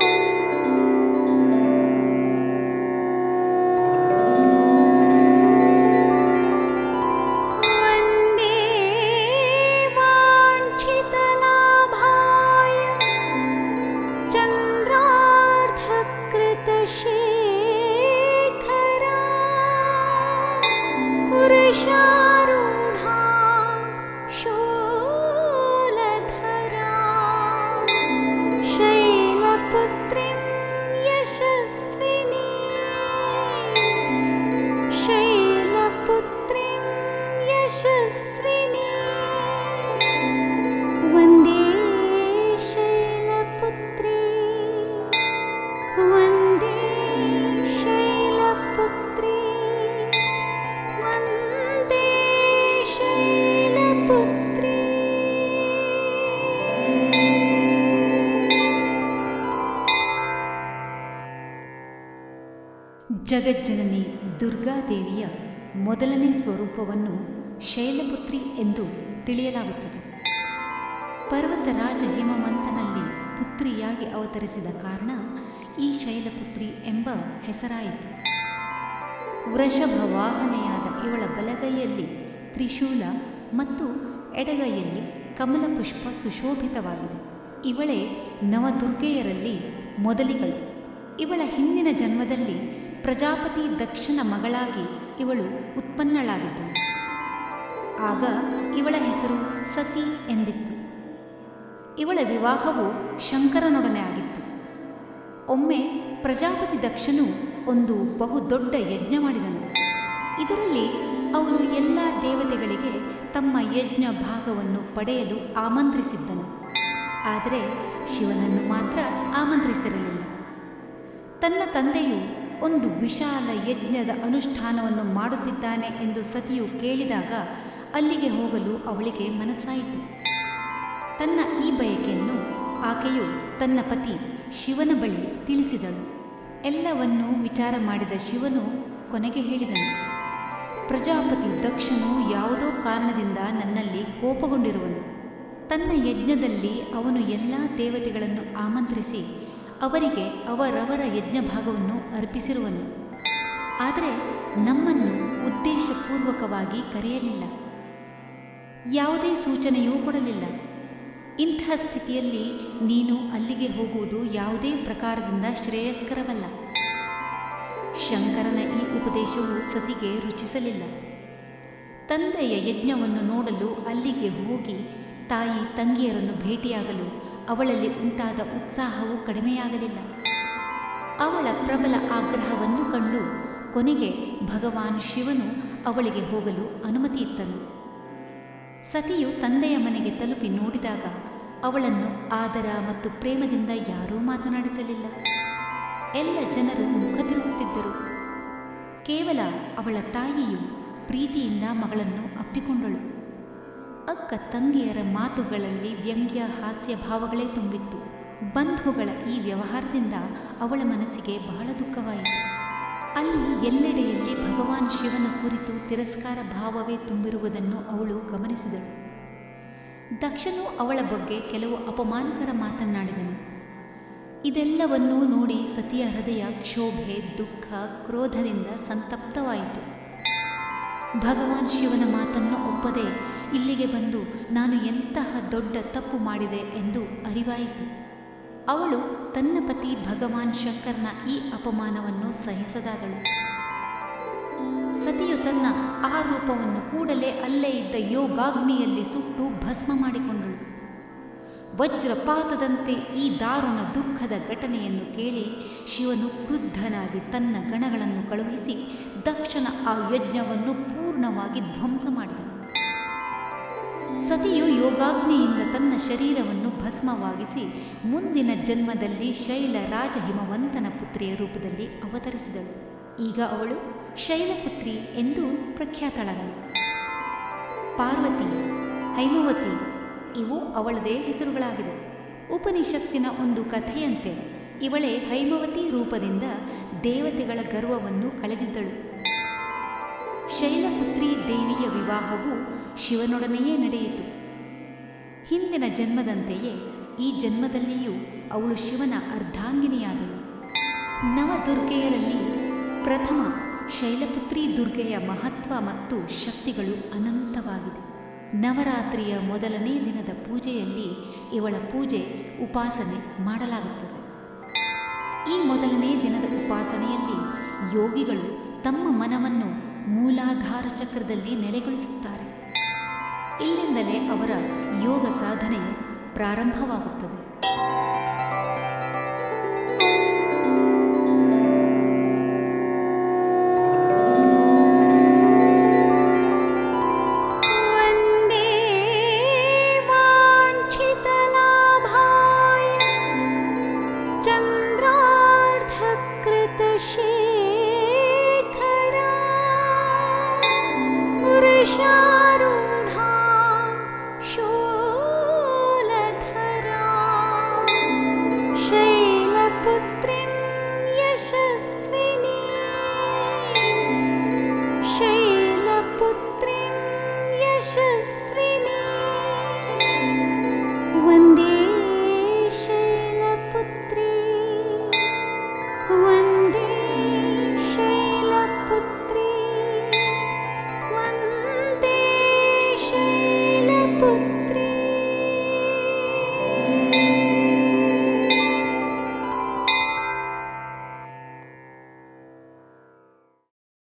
Música ಜಗಜ್ಜನನಿ ದುರ್ಗಾದೇವಿಯ ಮೊದಲನೇ ಸ್ವರೂಪವನ್ನು ಶೈಲಪುತ್ರಿ ಎಂದು ತಿಳಿಯಲಾಗುತ್ತದೆ. ಪರ್ವತರಾಜ ಹಿಮವಂತನಲ್ಲಿ ಪುತ್ರಿಯಾಗಿ ಅವತರಿಸಿದ ಕಾರಣ ಈ ಶೈಲಪುತ್ರಿ ಎಂಬ ಹೆಸರಾಯಿತು. ವೃಷಭ ವಾಹನೆಯಾದ ಇವಳ ಬಲಗೈಯಲ್ಲಿ ತ್ರಿಶೂಲ ಮತ್ತು ಎಡಗೈಯಲ್ಲಿ ಕಮಲ ಪುಷ್ಪ ಸುಶೋಭಿತವಾಗಿದೆ. ಇವಳೇ ನವದುರ್ಗೆಯರಲ್ಲಿ ಮೊದಲಿಗಳು. ಇವಳ ಹಿಂದಿನ ಜನ್ಮದಲ್ಲಿ ಪ್ರಜಾಪತಿ ದಕ್ಷನ ಮಗಳಾಗಿ ಇವಳು ಉತ್ಪನ್ನಳಾಗಿದ್ದಳು. ಆಗ ಇವಳ ಹೆಸರು ಸತಿ ಎಂದಿತ್ತು. ಇವಳ ವಿವಾಹವು ಶಂಕರನೊಡನೆ ಆಗಿತ್ತು. ಒಮ್ಮೆ ಪ್ರಜಾಪತಿ ದಕ್ಷನು ಒಂದು ಬಹುದೊಡ್ಡ ಯಜ್ಞ ಮಾಡಿದನು. ಇದರಲ್ಲಿ ಅವನು ಎಲ್ಲ ದೇವತೆಗಳಿಗೆ ತಮ್ಮ ಯಜ್ಞ ಭಾಗವನ್ನು ಪಡೆಯಲು ಆಮಂತ್ರಿಸಿದ್ದನು. ಆದರೆ ಶಿವನನ್ನು ಮಾತ್ರ ಆಮಂತ್ರಿಸಿರಲಿಲ್ಲ. ತನ್ನ ತಂದೆಯು ಒಂದು ವಿಶಾಲ ಯಜ್ಞದ ಅನುಷ್ಠಾನವನ್ನು ಮಾಡುತ್ತಿದ್ದಾನೆ ಎಂದು ಸತಿಯು ಕೇಳಿದಾಗ ಅಲ್ಲಿಗೆ ಹೋಗಲು ಅವಳಿಗೆ ಮನಸ್ಸಾಯಿತು. ತನ್ನ ಈ ಬಯಕೆಯನ್ನು ಆಕೆಯು ತನ್ನ ಪತಿ ಶಿವನ ಬಳಿ ತಿಳಿಸಿದಳು. ಎಲ್ಲವನ್ನೂ ವಿಚಾರ ಮಾಡಿದ ಶಿವನು ಕೊನೆಗೆ ಹೇಳಿದನು. ಪ್ರಜಾಪತಿ ದಕ್ಷನು ಯಾವುದೋ ಕಾರಣದಿಂದ ನನ್ನಲ್ಲಿ ಕೋಪಗೊಂಡಿರುವನು. ತನ್ನ ಯಜ್ಞದಲ್ಲಿ ಅವನು ಎಲ್ಲ ದೇವತೆಗಳನ್ನು ಆಮಂತ್ರಿಸಿ ಅವರಿಗೆ ಅವರವರ ಯಜ್ಞ ಭಾಗವನ್ನು ಅರ್ಪಿಸಿರುವನು. ಆದರೆ ನಮ್ಮನ್ನು ಉದ್ದೇಶಪೂರ್ವಕವಾಗಿ ಕರೆಯಲಿಲ್ಲ. ಯಾವುದೇ ಸೂಚನೆಯೂ ಕೊಡಲಿಲ್ಲ. ಇಂತಹ ಸ್ಥಿತಿಯಲ್ಲಿ ನೀನು ಅಲ್ಲಿಗೆ ಹೋಗುವುದು ಯಾವುದೇ ಪ್ರಕಾರದಿಂದ ಶ್ರೇಯಸ್ಕರವಲ್ಲ. ಶಂಕರನ ಈ ಉಪದೇಶವು ಸತಿಗೆ ರುಚಿಸಲಿಲ್ಲ. ತಂದೆಯ ಯಜ್ಞವನ್ನು ನೋಡಲು ಅಲ್ಲಿಗೆ ಹೋಗಿ ತಾಯಿ ತಂಗಿಯರನ್ನು ಭೇಟಿಯಾಗಲು ಅವಳಲ್ಲಿ ಉಂಟಾದ ಉತ್ಸಾಹವು ಕಡಿಮೆಯಾಗಲಿಲ್ಲ. ಅವಳ ಪ್ರಬಲ ಆಗ್ರಹವನ್ನು ಕಂಡು ಕೊನೆಗೆ ಭಗವಾನ್ ಶಿವನು ಅವಳಿಗೆ ಹೋಗಲು ಅನುಮತಿ ಇತ್ತನು. ಸತಿಯು ತಂದೆಯ ಮನೆಗೆ ತಲುಪಿ ನೋಡಿದಾಗ ಅವಳನ್ನು ಆದರ ಮತ್ತು ಪ್ರೇಮದಿಂದ ಯಾರೂ ಮಾತನಾಡಿಸಲಿಲ್ಲ. ಎಲ್ಲ ಜನರು ಮುಖ ತಿರುಗುತ್ತಿದ್ದರು ಕೇವಲ ಅವಳ ತಾಯಿಯು ಪ್ರೀತಿಯಿಂದ ಮಗಳನ್ನು ಅಪ್ಪಿಕೊಂಡಳು. ಅಕ್ಕ ತಂಗಿಯರ ಮಾತುಗಳಲ್ಲಿ ವ್ಯಂಗ್ಯ, ಹಾಸ್ಯ ಭಾವಗಳೇ ತುಂಬಿತ್ತು. ಬಂಧುಗಳ ಈ ವ್ಯವಹಾರದಿಂದ ಅವಳ ಮನಸ್ಸಿಗೆ ಬಹಳ ದುಃಖವಾಯಿತು. ಅಲ್ಲಿ ಎಲ್ಲೆಡೆಯಲ್ಲಿ ಭಗವಾನ್ ಶಿವನ ಕುರಿತು ತಿರಸ್ಕಾರ ಭಾವವೇ ತುಂಬಿರುವುದನ್ನು ಅವಳು ಗಮನಿಸಿದಳು. ದಕ್ಷನು ಅವಳ ಬಗ್ಗೆ ಕೆಲವು ಅಪಮಾನಕರ ಮಾತನ್ನಾಡಿದನು. ಇದೆಲ್ಲವನ್ನೂ ನೋಡಿ ಸತಿಯ ಹೃದಯ ಕ್ಷೋಭೆ, ದುಃಖ, ಕ್ರೋಧದಿಂದ ಸಂತಪ್ತವಾಯಿತು. ಭಗವಾನ್ ಶಿವನ ಮಾತನ್ನು ಒಪ್ಪದೆ ಇಲ್ಲಿಗೆ ಬಂದು ನಾನು ಎಂತಹ ದೊಡ್ಡ ತಪ್ಪು ಮಾಡಿದೆ ಎಂದು ಅರಿವಾಯಿತು. ಅವಳು ತನ್ನ ಪತಿ ಭಗವಾನ್ ಶಂಕರ್ನ ಈ ಅಪಮಾನವನ್ನು ಸಹಿಸದಾದಳು. ಸತಿಯು ತನ್ನ ಆ ರೂಪವನ್ನು ಕೂಡಲೇ ಅಲ್ಲೇ ಇದ್ದ ಯೋಗಾಗ್ನಿಯಲ್ಲಿ ಸುಟ್ಟು ಭಸ್ಮ ಮಾಡಿಕೊಂಡಳು. ವಜ್ರಪಾತದಂತೆ ಈ ದಾರುಣ ದುಃಖದ ಘಟನೆಯನ್ನು ಕೇಳಿ ಶಿವನು ಕ್ರುದ್ಧನಾಗಿ ತನ್ನ ಗಣಗಳನ್ನು ಕಳುಹಿಸಿ ದಕ್ಷನ ಆ ಯಜ್ಞವನ್ನು ಪೂರ್ಣವಾಗಿ ಧ್ವಂಸ ಮಾಡಿದನು. ಸತಿಯು ಯೋಗಾಗ್ನಿಯಿಂದ ತನ್ನ ಶರೀರವನ್ನು ಭಸ್ಮವಾಗಿಸಿ ಮುಂದಿನ ಜನ್ಮದಲ್ಲಿ ಶೈಲ ರಾಜ ಹಿಮವಂತನ ಪುತ್ರಿಯ ರೂಪದಲ್ಲಿ ಅವತರಿಸಿದಳು. ಈಗ ಅವಳು ಶೈಲಪುತ್ರಿ ಎಂದು ಪ್ರಖ್ಯಾತಳಾದಳು. ಪಾರ್ವತಿ, ಹೈಮವತಿ, ಇವು ಅವಳದೇ ಹೆಸರುಗಳಾಗಿದೆ ಉಪನಿಷತ್ತಿನ ಒಂದು ಕಥೆಯಂತೆ ಇವಳೇ ಹೈಮವತಿ ರೂಪದಿಂದ ದೇವತೆಗಳ ಗರ್ವವನ್ನು ಕಳೆದಿದ್ದಳು. ಶೈಲಪುತ್ರಿ ದೇವಿಯ ವಿವಾಹವು ಶಿವನೊಡನೆಯೇ ನಡೆಯಿತು. ಹಿಂದಿನ ಜನ್ಮದಂತೆಯೇ ಈ ಜನ್ಮದಲ್ಲಿಯೂ ಅವಳು ಶಿವನ ಅರ್ಧಾಂಗಿನಿಯಾದಳು. ನವದುರ್ಗೆಯರಲ್ಲಿ ಪ್ರಥಮ ಶೈಲಪುತ್ರಿ ದುರ್ಗೆಯ ಮಹತ್ವ ಮತ್ತು ಶಕ್ತಿಗಳು ಅನಂತವಾಗಿದೆ. ನವರಾತ್ರಿಯ ಮೊದಲನೇ ದಿನದ ಪೂಜೆಯಲ್ಲಿ ಇವಳ ಪೂಜೆ ಉಪಾಸನೆ ಮಾಡಲಾಗುತ್ತದೆ. ಈ ಮೊದಲನೇ ದಿನದ ಉಪಾಸನೆಯಲ್ಲಿ ಯೋಗಿಗಳು ತಮ್ಮ ಮನವನ್ನು ಮೂಲಾಧಾರ ಚಕ್ರದಲ್ಲಿ ನೆಲೆಗೊಳಿಸುತ್ತಾರೆ. ಇಲ್ಲಿಂದಲೇ ಅವರ ಯೋಗ ಸಾಧನೆ ಪ್ರಾರಂಭವಾಗುತ್ತದೆ. she you.